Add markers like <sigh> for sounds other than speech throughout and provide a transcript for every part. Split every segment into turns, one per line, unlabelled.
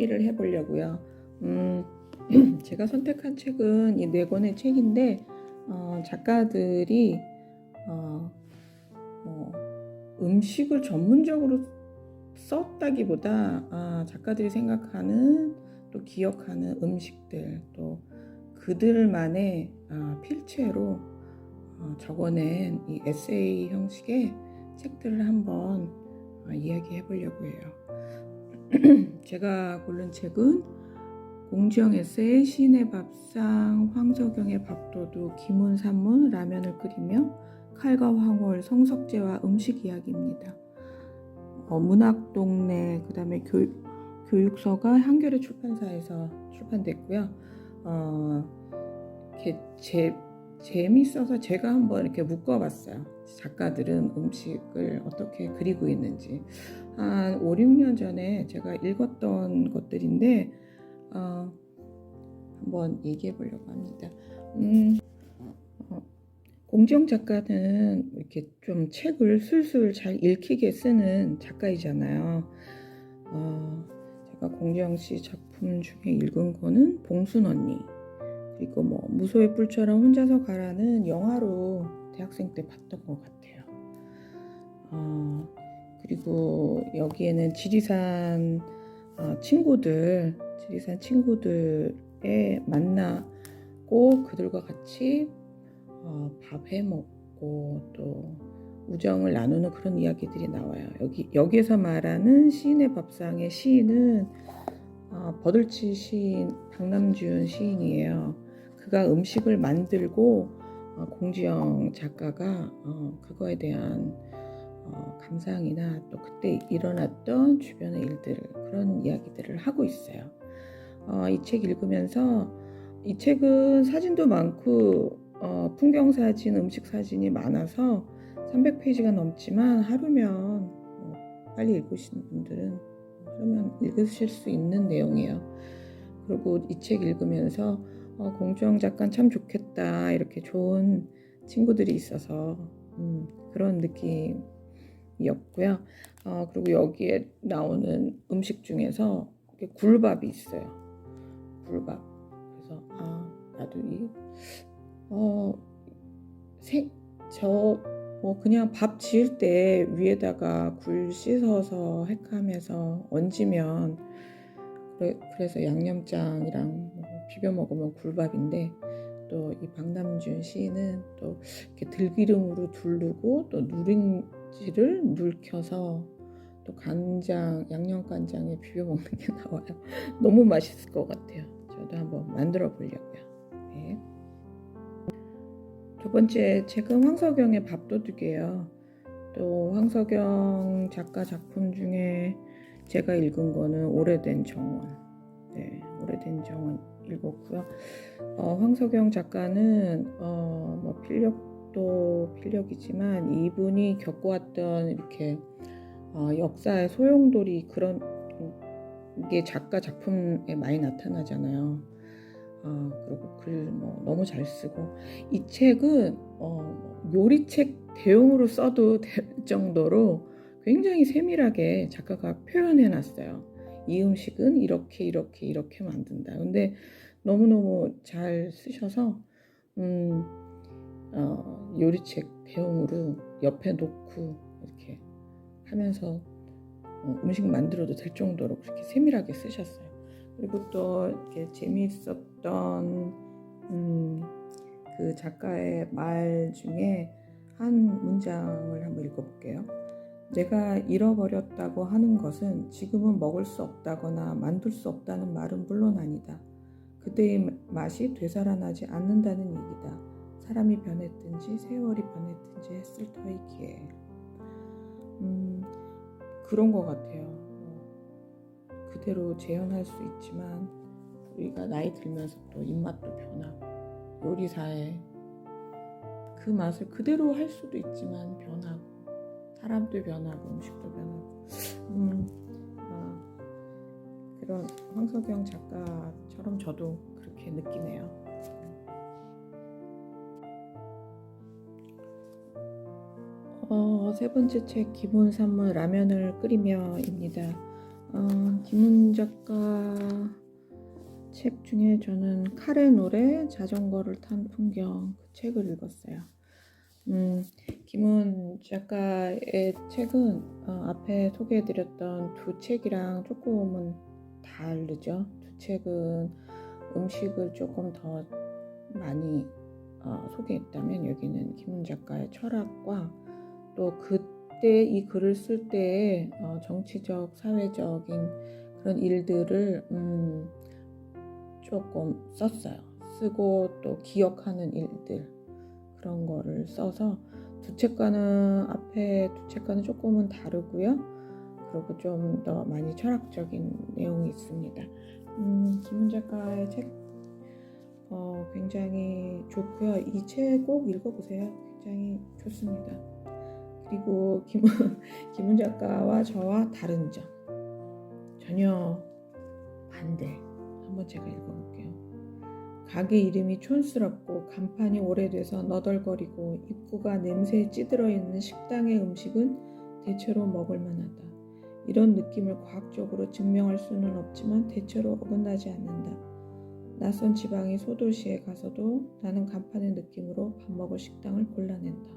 책 이야기를 해보려고요. 음, <clears throat> 제가 선택한 책은 이 네 권의 책인데 어, 작가들이 어, 뭐 음식을 전문적으로 썼다기보다 아, 작가들이 생각하는 또 기억하는 음식들 또 그들만의 아, 필체로 어, 적어낸 이 에세이 형식의 책들을 한번 어, 이야기해 보려고 해요. 제가 고른 책은 공지영 에세이 시인의 밥상 황석영의 밥도둑 김훈산문 라면을 끓이며 칼과 황홀 성석재와 음식 이야기입니다. 어, 문학 동네 그다음에 교육, 교육서가 한겨레 출판사에서 출판됐고요. 어, 제 재밌어서 제가 한번 이렇게 묶어봤어요. 작가들은 음식을 어떻게 그리고 있는지. 한 5, 6년 전에 제가 읽었던 것들인데, 어, 한번 얘기해 보려고 합니다. 음, 어, 공지영 작가는 이렇게 좀 책을 술술 잘 읽히게 쓰는 작가이잖아요. 어, 제가 공지영 씨 작품 중에 읽은 거는 봉순 언니, 그리고 뭐 무소의 뿔처럼 혼자서 가라는 영화로 대학생 때 봤던 것 같아요. 어, 그리고 여기에는 지리산 어, 친구들, 지리산 친구들에 만나고 그들과 같이 어, 밥해 먹고 또 우정을 나누는 그런 이야기들이 나와요. 여기 여기에서 말하는 시인의 밥상의 시인은 어, 버들치 시인 박남준 시인이에요. 그가 음식을 만들고 어, 공지영 작가가 어, 그거에 대한 어, 감상이나 또 그때 일어났던 주변의 일들 그런 이야기들을 하고 있어요. 어, 이책 읽으면서 이 책은 사진도 많고 어, 풍경 사진, 음식 사진이 많아서 300페이지가 넘지만 하루면 뭐 빨리 읽으시는 분들은 하루면 읽으실 수 있는 내용이에요. 그리고 이 책 읽으면서 어, 공주영 작가 참 좋겠다 이렇게 좋은 친구들이 있어서 음, 그런 느낌이었고요. 어, 그리고 여기에 나오는 음식 중에서 굴밥이 있어요. 굴밥. 그래서 아 나도 이 어, 생, 저, 뭐, 그냥 밥 지을 때 위에다가 굴 씻어서 핵함해서 얹으면, 그래, 그래 서 양념장이랑 뭐 비벼 먹으면 굴밥인데, 또 이 박남준 시인은 또 이렇게 들기름으로 두르고 또 누룽지를 눌켜서 또 간장, 양념 간장에 비벼 먹는 게 나와요. <laughs> 너무 맛있을 것 같아요. 저도 한번 만들어 보려고요. 네. 두 번째 책은 황석영의 밥도둑이에요. 또 황석영 작가 작품 중에 제가 읽은 거는 오래된 정원. 네, 오래된 정원 읽었고요. 어, 황석영 작가는 어, 뭐 필력도 필력이지만 이분이 겪어왔던 이렇게 어, 역사의 소용돌이 그런 게 작가 작품에 많이 나타나잖아요. 어, 그리고 글 뭐 너무 잘 쓰고 이 책은 어, 요리책 대용으로 써도 될 정도로 굉장히 세밀하게 작가가 표현해 놨어요. 이 음식은 이렇게 이렇게 이렇게 만든다. 근데 너무너무 잘 쓰셔서 음, 어, 요리책 대용으로 옆에 놓고 이렇게 하면서 어, 음식 만들어도 될 정도로 그렇게 세밀하게 쓰셨어요. 그리고 또 이렇게 재미있었던 음, 그 작가의 말 중에 한 문장을 한번 읽어볼게요. 내가 잃어버렸다고 하는 것은 지금은 먹을 수 없다거나 만들 수 없다는 말은 물론 아니다. 그때의 맛이 되살아나지 않는다는 얘기다. 사람이 변했든지 세월이 변했든지 했을 터이기에. 음, 그런 것 같아요. 그대로 재현할 수 있지만 우리가 나이 들면서 또 입맛도 변하고 요리사에 그 맛을 그대로 할 수도 있지만 변하고 사람도 변하고 음식도 변하고 음, 아, 그런 황석영 작가처럼 저도 그렇게 느끼네요. 어, 세 번째 책 기본 산물 라면을 끓이며입니다. 어, 김은정 작가 책 중에 저는 칼의 노래 자전거를 탄 풍경 그 책을 읽었어요. 음, 김은 작가의 책은 어, 앞에 소개해드렸던 두 책이랑 조금은 다르죠. 두 책은 음식을 조금 더 많이 어, 소개했다면 여기는 김은 작가의 철학과 또 그때 이 글을 쓸 때의 어, 정치적, 사회적인 그런 일들을 음, 조금 썼어요. 쓰고 또 기억하는 일들 그런 거를 써서 두 책과는 앞에 두 책과는 조금은 다르고요. 그리고 좀 더 많이 철학적인 내용이 있습니다. 음, 김은 작가의 책 어, 굉장히 좋고요. 이 책 꼭 읽어보세요. 굉장히 좋습니다. 그리고 김은, <laughs> 김은 작가와 저와 다른 점 전혀 반대. 한번 제가 읽어볼게요. 가게 이름이 촌스럽고 간판이 오래돼서 너덜거리고 입구가 냄새에 찌들어 있는 식당의 음식은 대체로 먹을 만하다. 이런 느낌을 과학적으로 증명할 수는 없지만 대체로 어긋나지 않는다. 낯선 지방의 소도시에 가서도 나는 간판의 느낌으로 밥 먹을 식당을 골라낸다.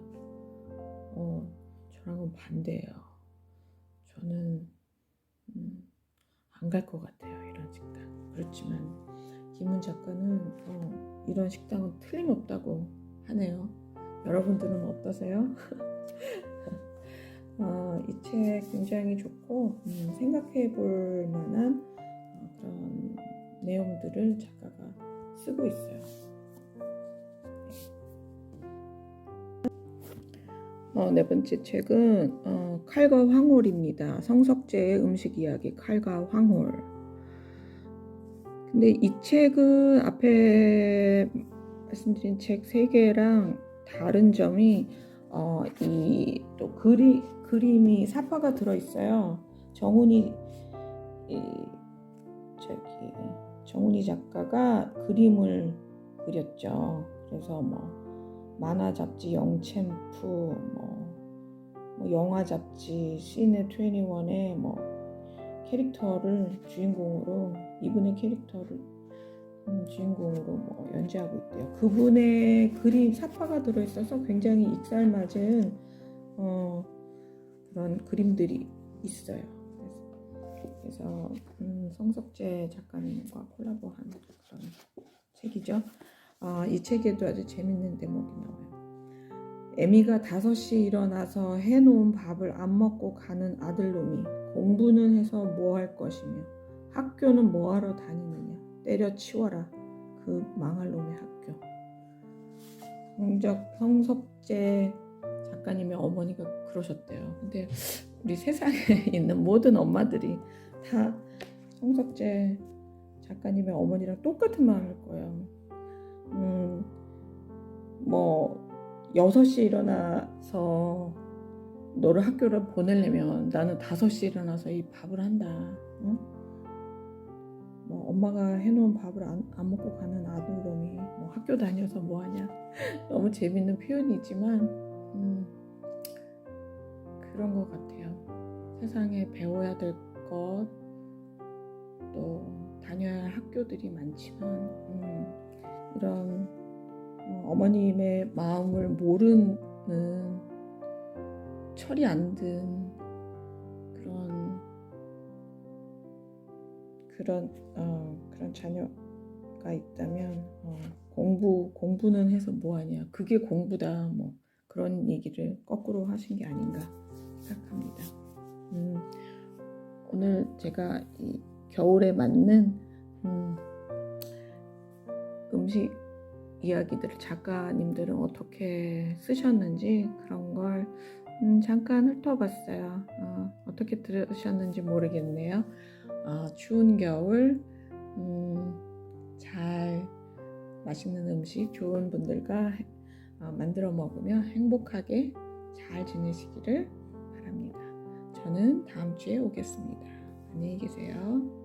어, 저랑은 반대예요. 저는 음, 안갈 것 같아요. 이런 식당. 그렇지만 김은 작가는 어, 이런 식당은 틀림없다고 하네요. 여러분들은 어떠세요? <laughs> 어, 이책 굉장히 좋고 음, 생각해 볼 만한 어, 그런 내용들을 작가가 쓰고 있어요. 어, 네 번째 책은 어, 칼과 황홀입니다. 성석재의 음식 이야기 칼과 황홀. 근데 이 책은 앞에 말씀드린 책 세 개랑 다른 점이 어, 이 또 그리 그림이 사파가 들어 있어요. 정훈이 이, 저기 정훈이 작가가 그림을 그렸죠. 그래서 뭐 만화 잡지 영챔프 뭐, 뭐 영화 잡지 시네 21의 뭐 캐릭터를 주인공으로 이분의 캐릭터를 음, 주인공으로 뭐 연재하고 있대요. 그분의 그림 사파가 들어있어서 굉장히 익살맞은 어, 그런 그림들이 있어요. 그래서, 음, 성석재 작가님과 콜라보한 그런 책이죠. 아, 이 책에도 아주 재밌는 대목이 나와요. 에미가 5시 일어나서 해놓은 밥을 안 먹고 가는 아들놈이 공부는 해서 뭐 할 것이며 학교는 뭐 하러 다니느냐? 때려치워라. 그 망할 놈의 학교. 성적 성석재 작가님의 어머니가 그러셨대요. 근데 우리 세상에 <laughs> 있는 모든 엄마들이 다 성석재 작가님의 어머니랑 똑같은 말할 거예요. 음, 뭐 6시 일어나서 너를 학교를 보내려면 나는 5시 일어나서 이 밥을 한다. 응? 뭐 엄마가 해놓은 밥을 안, 안 먹고 가는 아들놈이 뭐 학교 다녀서 뭐하냐. <laughs> 너무 재밌는 표현이지만 음, 그런 것 같아요. 세상에 배워야 될 것, 또 다녀야 할 학교들이 많지만 음, 이런 어, 어머님의 마음을 모르는 철이 안 든 그런 어, 그런 자녀가 있다면 어, 공부 공부는 해서 뭐하냐 그게 공부다 뭐 그런 얘기를 거꾸로 하신 게 아닌가 생각합니다. 음, 오늘 제가 이 겨울에 맞는 음, 음식 이야기들을 작가님들은 어떻게 쓰셨는지 그런 걸 음, 잠깐 훑어봤어요. 어, 떻게 들으셨는지 모르겠네요. 어, 추운 겨울 음, 잘 맛있는 음식 좋은 분들과 어, 만들어 먹으며 행복하게 잘 지내시기를 바랍니다. 저는 다음 주에 오겠습니다. 안녕히 계세요.